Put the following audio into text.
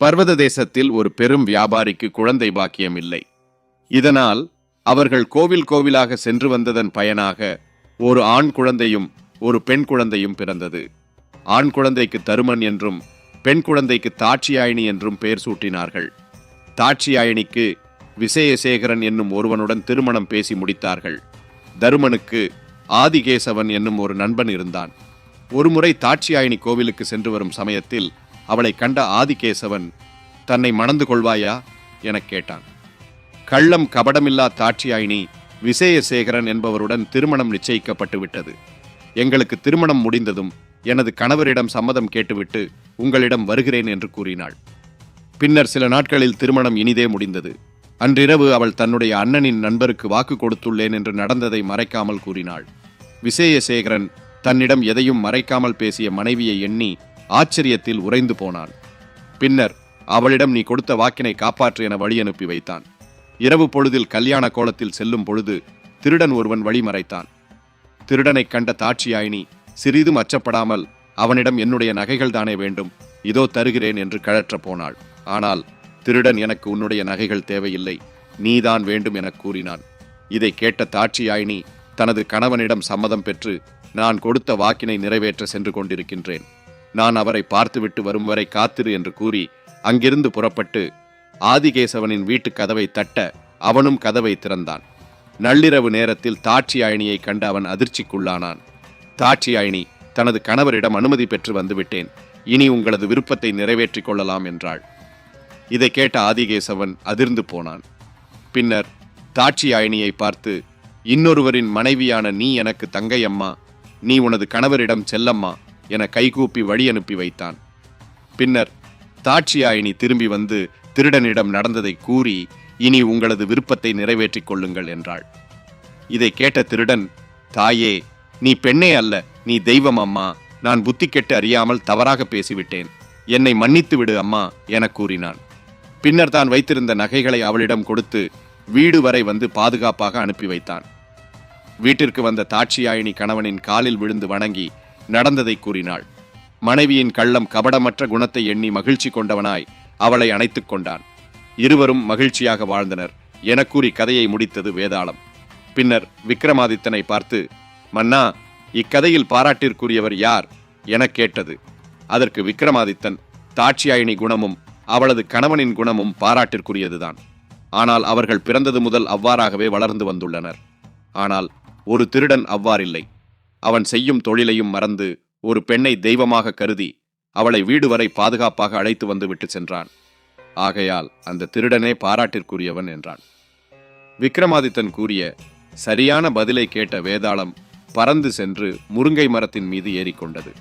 பர்வத தேசத்தில் ஒரு பெரும் வியாபாரிக்கு குழந்தை பாக்கியம் இல்லை இதனால் அவர்கள் கோவில் கோவிலாக சென்று வந்ததன் பயனாக ஒரு ஆண் குழந்தையும் ஒரு பெண் குழந்தையும் பிறந்தது. ஆண் குழந்தைக்கு தருமன் என்றும் பெண் குழந்தைக்கு தாட்சியாயினி என்றும் பெயர் சூட்டினார்கள். தாட்சியாயினிக்கு விசயசேகரன் என்னும் ஒருவனுடன் திருமணம் பேசி முடித்தார்கள். தருமனுக்கு ஆதிகேசவன் என்னும் ஒரு நண்பன் இருந்தான். ஒருமுறை தாட்சியாயினி கோவிலுக்கு சென்று வரும் சமயத்தில் அவளை கண்ட ஆதிகேசவன் தன்னை மணந்து கொள்வாயா? எனக் கேட்டான். கள்ளம் கபடமில்லா தாட்சியாயினி விசயசேகரன் என்பவருடன் திருமணம் நிச்சயிக்கப்பட்டு விட்டது எங்களுக்கு திருமணம் முடிந்ததும் எனது கணவரிடம் சம்மதம் கேட்டுவிட்டு உங்களிடம் வருகிறேன் என்று கூறினாள். பின்னர் சில நாட்களில் திருமணம் இனிதே முடிந்தது. அன்றிரவு அவள் தன்னுடைய அண்ணனின் நண்பருக்கு வாக்கு கொடுத்துள்ளேன் என்று நடந்ததை மறைக்காமல் கூறினாள். விசேயசேகரன் தன்னிடம் எதையும் மறைக்காமல் பேசிய மனைவியை எண்ணி ஆச்சரியத்தில் உறைந்து போனான் பின்னர் அவளிடம் நீ கொடுத்த வாக்கினை காப்பாற்று என வழி அனுப்பி வைத்தான். இரவு பொழுதில் கல்யாண கோலத்தில் செல்லும் பொழுது திருடன் ஒருவன் வழிமறைத்தான் திருடனைக் கண்ட தாட்சியாயினி சிறிதும் அச்சப்படாமல் அவனிடம் என்னுடைய நகைகள் தானே வேண்டும் இதோ தருகிறேன் என்று கழற்றப் போனாள். ஆனால் திருடன் எனக்கு உன்னுடைய நகைகள் தேவையில்லை நீதான் வேண்டும் எனக் கூறினான். இதை கேட்ட தாட்சியாயினி தனது கணவனிடம் சம்மதம் பெற்று நான் கொடுத்த வாக்கினை நிறைவேற்ற சென்று கொண்டிருக்கின்றேன். நான் அவரை பார்த்துவிட்டு வரும் வரை காத்திரு என்று கூறி அங்கிருந்து புறப்பட்டு ஆதிகேசவனின் வீட்டு கதவை தட்ட அவனும் கதவை திறந்தான். நள்ளிரவு நேரத்தில் தாட்சியாயினியை கண்டு அவன் அதிர்ச்சிக்குள்ளானான். தாட்சியாயினி தனது கணவரிடம் அனுமதி பெற்று வந்துவிட்டேன். இனி உங்களது விருப்பத்தை நிறைவேற்றிக் கொள்ளலாம் என்றாள். இதை கேட்ட ஆதிகேசவன் அதிர்ந்து போனான். பின்னர் தாட்சியாயினியை பார்த்து இன்னொருவரின் மனைவியான நீ எனக்கு தங்கையம்மா. நீ உனது கணவரிடம் செல்லம்மா. என கைகூப்பி வழி அனுப்பி வைத்தான். பின்னர் தாட்சியாயினி திரும்பி வந்து திருடனிடம் நடந்ததை கூறி இனி உங்களது விருப்பத்தை நிறைவேற்றிக் கொள்ளுங்கள் என்றாள். இதை கேட்ட திருடன் தாயே நீ பெண்ணே அல்ல நீ தெய்வம் அம்மா. நான் புத்தி கெட்டு அறியாமல் தவறாக பேசிவிட்டேன். என்னை மன்னித்து விடு அம்மா என கூறினான். பின்னர் தான் வைத்திருந்த நகைகளை அவளிடம் கொடுத்து வீடு வரை வந்து பாதுகாப்பாக அனுப்பி வைத்தான். வீட்டிற்கு வந்த தாட்சியாயினி கணவனின் காலில் விழுந்து வணங்கி நடந்ததை கூறினாள். மனைவியின் கள்ளம் கபடமற்ற குணத்தை எண்ணி மகிழ்ச்சி கொண்டவனாய் அவளை அணைத்துக் கொண்டான். இருவரும் மகிழ்ச்சியாக வாழ்ந்தனர். என கூறி கதையை முடித்தது வேதாளம். பின்னர் விக்ரமாதித்தனை பார்த்து மன்னா இக்கதையில் பாராட்டிற்குரியவர் யார்? எனக் கேட்டது. அதற்கு விக்ரமாதித்தன் தாட்சியாயினி குணமும் அவளது கணவனின் குணமும் பாராட்டிற்குரியதுதான். ஆனால் அவர்கள் பிறந்தது முதல் அவ்வாறாகவே வளர்ந்து வந்துள்ளனர். ஆனால் ஒரு திருடன் அவ்வாறில்லை. அவன் செய்யும் தொழிலையும் மறந்து ஒரு பெண்ணை தெய்வமாக கருதி அவளை வீடு வரை பாதுகாப்பாக அழைத்து வந்து விட்டு சென்றான். ஆகையால் அந்த திருடனே பாராட்டிற்குரியவன் என்றான். விக்ரமாதித்தன் கூறிய சரியான பதிலை கேட்ட வேதாளம் பறந்து சென்று முருங்கை மரத்தின் மீது ஏறிக்கொண்டது